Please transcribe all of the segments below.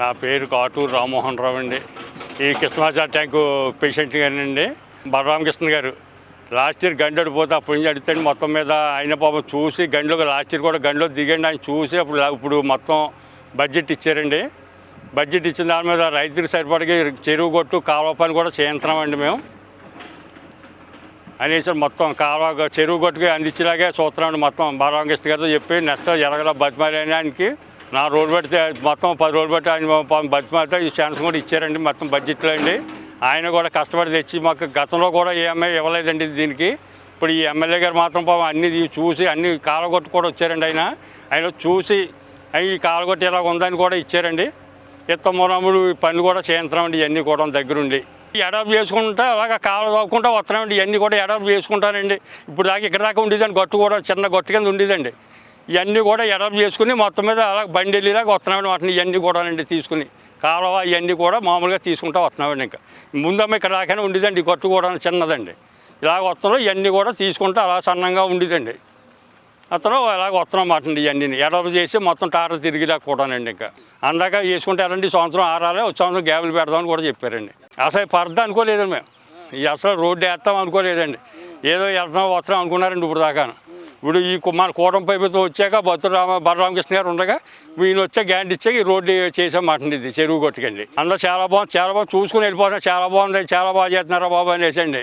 నా పేరు కాటూరు రామ్మోహన్ రావు అండి. ఈ కృష్ణాచార ట్యాంకు పేషెంట్ గారండి బలరామకృష్ణ గారు లాస్ట్ ఇయర్ గంటడు పోతే అప్పటి నుంచి అడిగితే మొత్తం మీద ఆయన పాపం చూసి గంటలో లాస్ట్ ఇయర్ కూడా గంటలో దిగండి ఆయన చూసి అప్పుడు ఇప్పుడు మొత్తం బడ్జెట్ ఇచ్చారండి. బడ్జెట్ ఇచ్చిన దాని మీద రైతులకు సరిపడికి చెరువు కొట్టు కాలువ పని కూడా చేయించున్నామండి మేము. అనేసి మొత్తం కాలువ చెరువు కొట్టుకు అందించేలాగే చూస్తున్నామండి మొత్తం. బలరామకృష్ణ గారితో చెప్పి నెక్స్ట్ ఎరగల బతిమారి ఆయనకి. నా రోడ్డు పెడితే మొత్తం పది రోజులు పెట్టి ఆయన బడ్జెట్ మాత్రం ఈ ఛాన్స్ కూడా ఇచ్చారండి మొత్తం బడ్జెట్లో అండి. ఆయన కూడా కష్టపడి తెచ్చి మాకు గతంలో కూడా ఏమై ఇవ్వలేదండి దీనికి. ఇప్పుడు ఈ ఎమ్మెల్యే గారు మాత్రం పాపం అన్ని చూసి అన్ని కాలగొట్టు కూడా వచ్చారండి ఆయన. ఆయన చూసి ఈ కాలగొట్టు ఇలా ఉందని కూడా ఇచ్చారండి. ఇత్తమూలముడు పనులు కూడా చేయించమండి ఇవన్నీ కూడా దగ్గరుండి. ఎడాప్ట్ చేసుకుంటా అలాగా కాలు తవ్వుకుంటా వస్తున్నామండి ఇవన్నీ కూడా ఎడప్ చేసుకుంటానండి. ఇప్పుడు దాకా ఇక్కడ దాకా ఉండేదండి గట్టు కూడా చిన్న గట్టు కింద ఉండేదండి. ఇవన్నీ కూడా ఎడప్ చేసుకుని మొత్తం మీద అలా బండి వెళ్ళేలాగా వస్తున్నామండి వాటిని. ఇవన్నీ కూడా అండి తీసుకుని. కాలువ ఇవన్నీ కూడా మామూలుగా తీసుకుంటా వస్తున్నామండి ఇంకా. ముందమ్మ ఇక్కడ రాకనే ఉండేదండి ఈ గట్టు కూడా చిన్నదండి. ఇలాగ వస్తున్నాం ఇవన్నీ కూడా తీసుకుంటూ అలా సన్నంగా ఉండేదండి. అతను ఇలాగ వస్తున్నాం మాట అండి ఇవన్నీ ఎడవ చేసి మొత్తం టాటర్ తిరిగిలా కూడానండి ఇంకా. అందాక వేసుకుంటారండి సంవత్సరం ఆరాలే వచ్చే సంవత్సరం గ్యాబులు పెడదామని కూడా చెప్పారండి. అసలు పడదాం అనుకోలేదండి మేము. అసలు రోడ్డు వేస్తాం అనుకోలేదండి. ఏదో వెళ్తాం వస్తాం అనుకున్నారండి ఇప్పుడు దాకా ఇప్పుడు ఈ మన కూటమి పైపుతో వచ్చాక బతురామ రామ బలరామకృష్ణ గారు ఉండగా ఈయన వచ్చే గ్యాండ్ ఇచ్చాక ఈ రోడ్డు చేసాం ఇది చెరువు కొట్టుకండి అందరూ చాలా బాగుంది చాలా బాగుంది చూసుకుని వెళ్ళిపోతున్నారు చాలా బాగుంది చాలా బాగా చేస్తున్నారా బాబు అనేసండి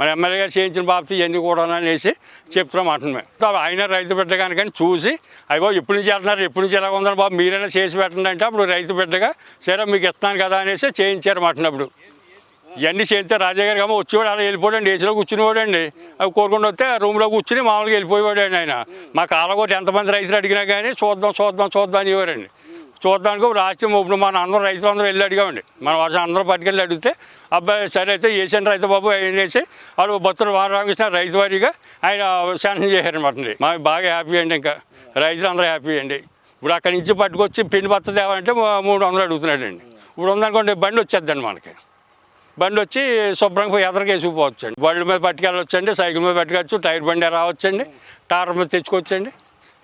మరి ఎమ్మెల్యే గారు చేయించిన బాబు ఇవన్నీ కూడా అనేసి చెప్తున్నాం అంటున్నాం ఆయన రైతు బిడ్డ కనుక చూసి అయ్యో ఎప్పుడు నుంచి వెళ్తున్నారు ఎప్పుడు నుంచి ఎలా ఉందని బాబు మీరైనా చేసి పెట్టండి అంటే అప్పుడు రైతు బిడ్డగా సరే మీకు ఇస్తాను కదా అనేసి చేయించారు మాట్లాడినప్పుడు ఇవన్నీ చేస్తే రాజా గారు ఏమో వచ్చేవాడు అలా వెళ్ళిపోడండి ఏసీలో కూర్చునేవాడండి అవి కోరుకుని వస్తే రూమ్లో కూర్చుని మామూలుగా వెళ్ళిపోయేవాడండి ఆయన. మా కాలగొట్టి ఎంతమంది రైతులు అడిగినా కానీ చూద్దాం చూద్దాం చూద్దాం అనేవారండి చూద్దానికి రాష్ట్రం ఇప్పుడు మన అందరం రైతులు అందరూ వెళ్ళి అడిగామండి. మన వర్షం అందరూ పట్టుకెళ్ళి అడిగితే అబ్బాయి సరే అయితే వేసాను రైతు బాబు అనేసి వాడు భక్తులు రామకృష్ణ రైతు వారీగా ఆయన శాంక్షన్ చేశారనమాట మాకు బాగా హ్యాపీ అండి ఇంకా. రైతులు అందరూ హ్యాపీ అండి. ఇప్పుడు అక్కడి నుంచి పట్టుకొచ్చి పిండి బత్త తేవాలంటే మూడు వందలు అడుగుతున్నాడండి. ఇప్పుడు ఉందనుకోండి బండి వచ్చేద్దండి మనకి. బండి వచ్చి శుభ్రంగా పోయి ఎదరికి వేసుకుపోవచ్చండి. బండి మీద పట్టుకెళ్ళొచ్చండి సైకిల్ మీద పట్టుకోవచ్చు టైర్ బండి రావచ్చండి టార్ మీద తెచ్చుకోవచ్చండి.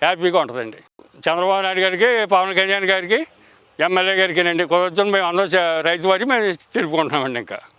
హ్యాపీగా ఉంటుందండి. చంద్రబాబు నాయుడు గారికి పవన్ కళ్యాణ్ గారికి ఎమ్మెల్యే గారికి అండి కుదరచ్చు మేము అందరూ రైతు వారి మేము తెలుపుకుంటున్నామండి ఇంకా.